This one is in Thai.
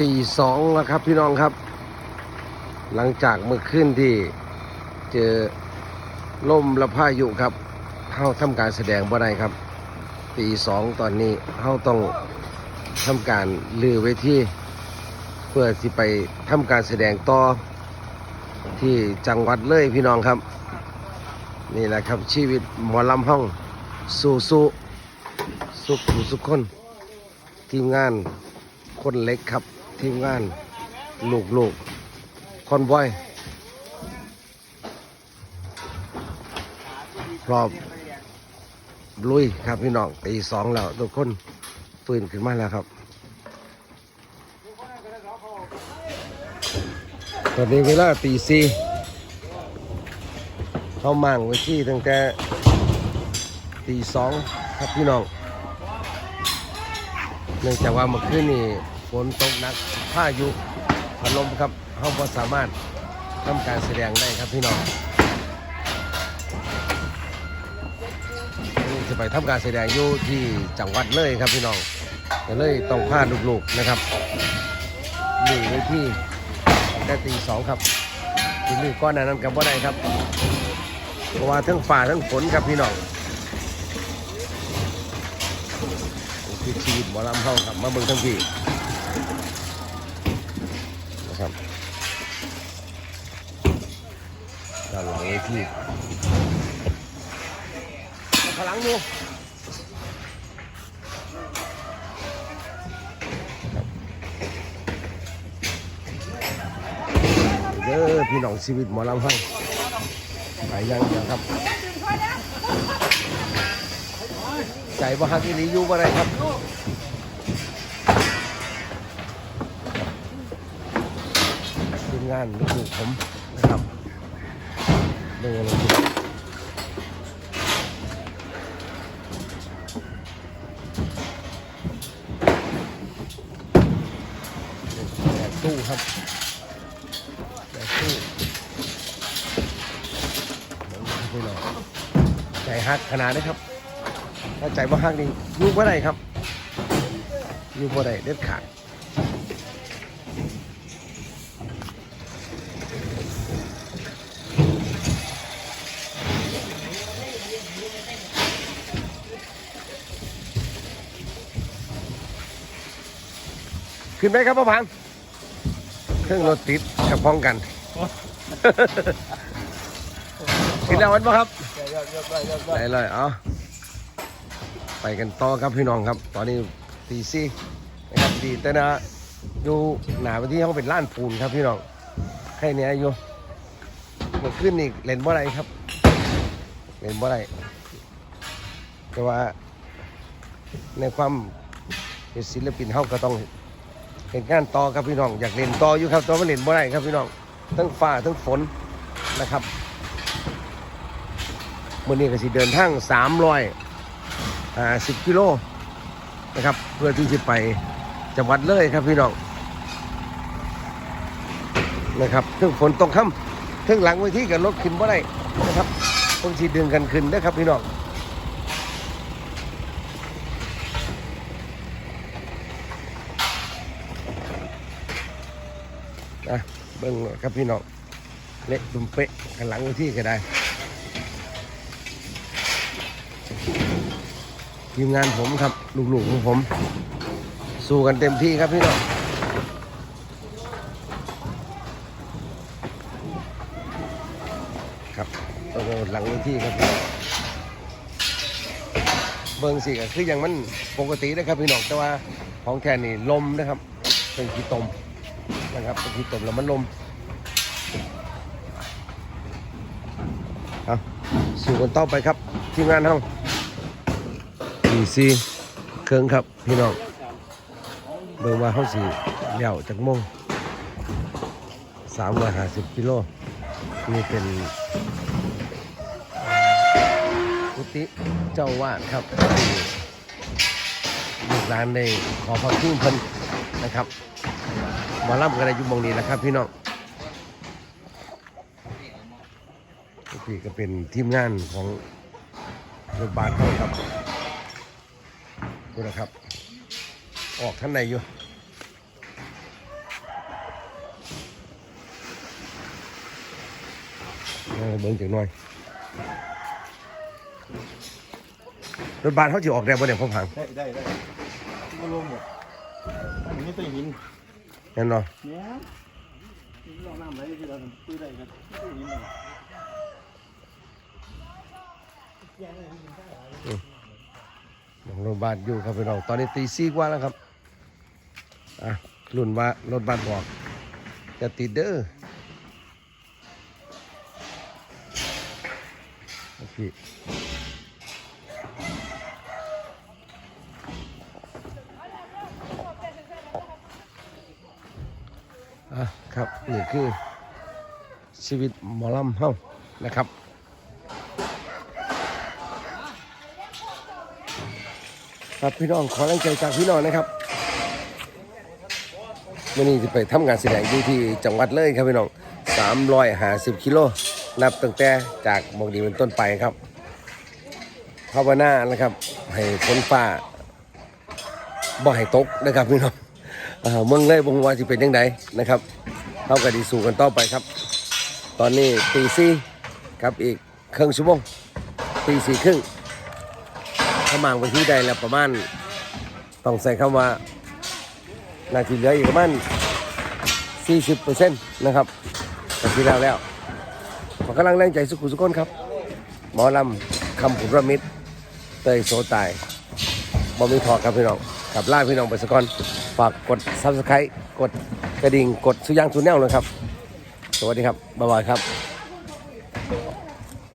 ตีสองแล้วครับพี่น้องครับ หลังจากเมื่อคืนที่เจอลมและพายุครับเข้าทำการแสดงบ่ได้ครับ ตีสองตอนนี้เข้าต้องทำการลือไว้ที่เพื่อที่ไปทำการแสดงต่อที่จังหวัดเลยพี่น้องครับ นี่แหละครับชีวิตหมอลำห้องสู้สู้สุขสุขคนทีมงานคนเล็กครับ ทีมงาน ลูกลูกคอนบอยพร้อมลุยครับพี่น้องตีสองแล้วทุกคนฟื้นขึ้นมาแล้วครับ ตอนนี้เวลาตีสี่เขามั่งไว้ที่ตั้งแต่ตีสองครับพี่น้อง เนื่องจากว่าเมื่อคืนนี้ ฝนตกหนักพายุพัดลมครับเขาพอสามารถทำการแสดงได้ครับพี่น้องจะไปทำการแสดงอยู่ที่จังหวัดเลยครับพี่น้องก็เลยต้องพาลูกๆนะครับอยู่ในที่แต่ตีสองครับทีนี่ก้อนนั้นกับว่าได้ครับเพราะว่าทั้งฝ่าทั้งฝนครับพี่น้องคือชีวิตหมอลำเข้าครับมาเบิ่งทั้งพี่ นะครับ ด้านหลังเอทีพลังดูเด้อพี่น้องชีวิตหมอลำเข้าไปอยังเดียวครับ ใจว่าฮักอีหลีอยู่บ่ได้ครับ งานลูกผมนะครับเรื่องอะไรกินแบตู้ครับแบกตู้เดี๋ยวให้หน่อยใจฮักขนาดนี้ครับ ถ้าใจว่าฮักนี่ยู่บ่าได้ครับอยู่บ่าได้เด็ดขาด ขึ้นไปครับพ่อพันเครื่องรถติดกับพ้องกันขึ้นแล้ววันปะครับได้เลยเอาไปกันต่อครับพี่น้องครับ ตอนนี้ตีซี่นะครับดีแต่นะอยู่หนาไปที่เขาเป็นล้านปูนครับพี่น้องแค่เนี้ยอยู่มื่อขึ้นอีกเล่นบ่ไรครับเล่นบ่ไรแต่ว่าในความเป็นศิลปินเขาก็ต้อง เห็นงานต่อครับพี่น้อง อยากเล่นต่ออยู่ครับตัวมันเล่นบ่ได้ครับพี่น้องทั้งฟ้าทั้งฝนนะครับมื่อนี้ก็สิเดินทาง300อ่า10กิโลนะครับ เพื่อที่จะไปจังหวัดเลยครับพี่น้องนะครับถึงฝนตกค่ำถึงหลังเวทีกับรถขึ้นบ่ได้นะครับต้องสิดึงกันขึ้นนะครับพี่น้อง นะเบิ้งครับพี่น้องเละดุมเป๊ะกันหลังที่ก็ได้ ทีมงานผมครับลูกๆของผม สู้กันเต็มที่ครับพี่น้องครับต้องเอาหลังที่ครับพี่น้องเบิ้งสิก็คืออย่างมันปกตินะครับพี่น้องแต่ว่าของแค่นี่ลมนะครับ เป็นขี้ตม นะครับบางทีตบแล้วมันลมเอาสู่กันต่อไปครับทีมงานเฮาดีซีเครื่องครับพี่น้องเบิ่งว่าเฮาสิเลี้ยวจากมงสามร้อยห้าสิบกิโลนี่เป็นกุฏิเจ้าวาดครับลูกหลานได้ขอพระคุณเพิ่นนะครับ มอลำกันอยุบองนี้นะครับ พี่น้องพี่ก็เป็นทีมงานของรถบาสเขาครับดูนะครับ ออกข้างในอยู่เบิ้งจังน้อยรถบาสเขาจะออกแรงบ่เนี่ยพ่อผังได้ได้ได้ก็รวมหมดมันนี่ต้องหิน เราตื้อได้ครับตัวหินเลยรถบัสอยู่ครับพี่น้องตอนนี้ตีสี่กว่าแล้วครับอะรุ่นว่ารถบัสบอกจะติดเด้อโอเค อะครับ นี่คือชีวิตหมอลำเฮานะครับครับพี่น้องขอแรงใจจากพี่น้องนะครับวันนี้จะไปทำงานแสดงอยู่ที่จังหวัดเลยครับพี่น้อง350กิโลนับตั้งแต่จากมองดีเป็นต้นไปครับภาวนานะครับ ให้ฝนฟ้าบ่ให้ตกนะครับพี่น้องเอ่อเมืองเลยบงว่าจะเป็นยังไงนะครับ เท่ากับดีสู่กันต่อไปครับ ตอนนี้ตีสี่ครับอีกครึ่งชั่วโมงตีสี่ครึ่งถ้ามางไปที่ใดแล้วประมาณ ต้องใส่คำว่า นาทีเหลืออีกประมาณ40%นะครับจากที่แล้วแล้วขอกำลังแรงใจสุขุสุขคนครับ หมอลำคำผุนระมิตรเตยโสตายบอมีทอครับพี่น้อง กับล่าพี่น้องไปสกอนฝากกดซับสไครต์กดกระดิ่งกดสุย่างสุแนวเลยครับ สวัสดีครับบ๊ายบายครับ